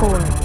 four.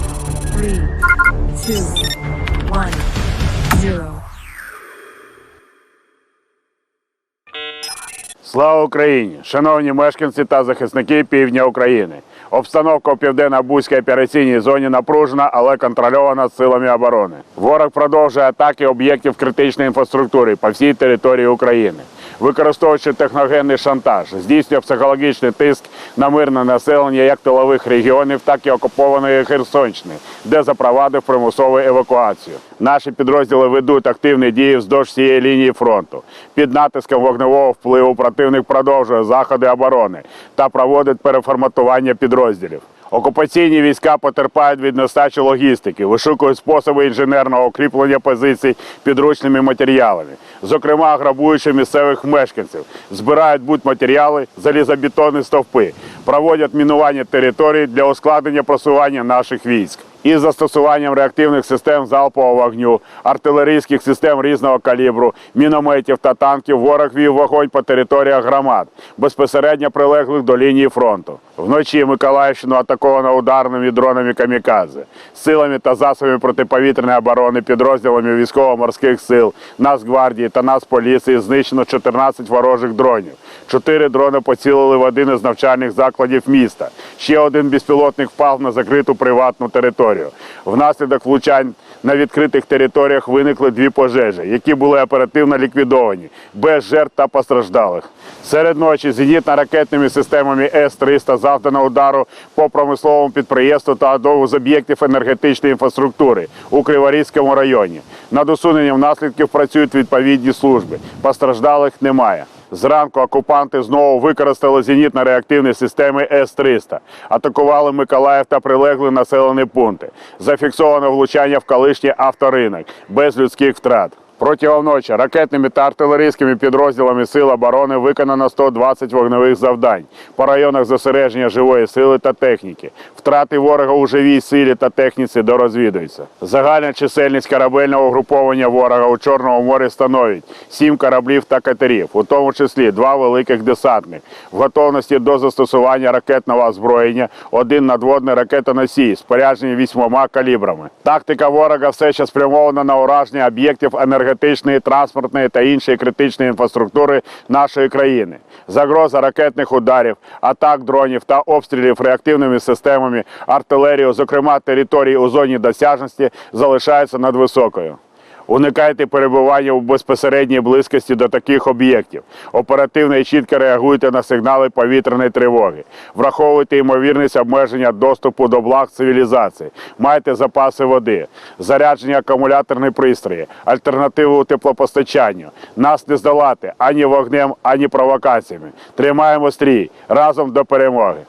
Слава Україні! Шановні мешканці та захисники півдня України. Обстановка у південно-бузькій операційній зоні напружена, але контрольована силами оборони. Ворог продовжує атаки об'єктів критичної інфраструктури по всій території України. Використовуючи техногенний шантаж, здійснює психологічний тиск на мирне населення як тилових регіонів, так і окупованої Херсонщини, де запровадив примусову евакуацію. Наші підрозділи ведуть активні дії вздовж всієї лінії фронту. Під натиском вогневого впливу противник продовжує заходи оборони та проводить переформатування підрозділів. Окупаційні війська потерпають від нестачі логістики, вишукують способи інженерного укріплення позицій підручними матеріалами, зокрема грабуючи місцевих мешканців, збирають будь-матеріали, залізобетонні стовпи, проводять мінування територій для ускладнення просування наших військ. Із застосуванням реактивних систем залпового вогню, артилерійських систем різного калібру, мінометів та танків ворог вів вогонь по територіях громад, безпосередньо прилеглих до лінії фронту. Вночі Миколаївщину атаковано ударними дронами камікадзе. Силами та засобами протиповітряної оборони підрозділами військово-морських сил, Нацгвардії та Нацполіції знищено 14 ворожих дронів. Чотири дрони поцілили в один із навчальних закладів міста. Ще один безпілотник впав на закриту приватну територію. Внаслідок влучань на відкритих територіях виникли дві пожежі, які були оперативно ліквідовані, без жертв та постраждалих. Серед ночі зенітно-ракетними системами С-300 завдано удару по промисловому підприємству та одному з об'єктів енергетичної інфраструктури у Криворізькому районі. Над усуненням наслідків працюють відповідні служби. Постраждалих немає. Зранку окупанти знову використали зенітно-реактивні системи С-300. Атакували Миколаїв та прилегли населені пункти. Зафіксовано влучання в колишній авторинок без людських втрат. Протягом ночі ракетними та артилерійськими підрозділами Сил оборони виконано 120 вогневих завдань по районах зосередження живої сили та техніки. Втрати ворога у живій силі та техніці дорозвідуються. Загальна чисельність корабельного угруповання ворога у Чорному морі становить 7 кораблів та катерів, у тому числі два великих десантних, в готовності до застосування ракетного озброєння, один надводний ракетоносій, споряджений вісьмома калібрами. Тактика ворога все ще спрямована на ураження об'єктів енергетичної, транспортної та іншої критичної інфраструктури нашої країни. Загроза ракетних ударів, атак дронів та обстрілів реактивними системами артилерії, зокрема території у зоні досяжності, залишається надвисокою. Уникайте перебування у безпосередній близькості до таких об'єктів. Оперативно і чітко реагуйте на сигнали повітряної тривоги. Враховуйте ймовірність обмеження доступу до благ цивілізації. Майте запаси води, заряджені акумуляторні пристрої, альтернативу теплопостачанню. Нас не здолати ані вогнем, ані провокаціями. Тримаємо стрій разом до перемоги.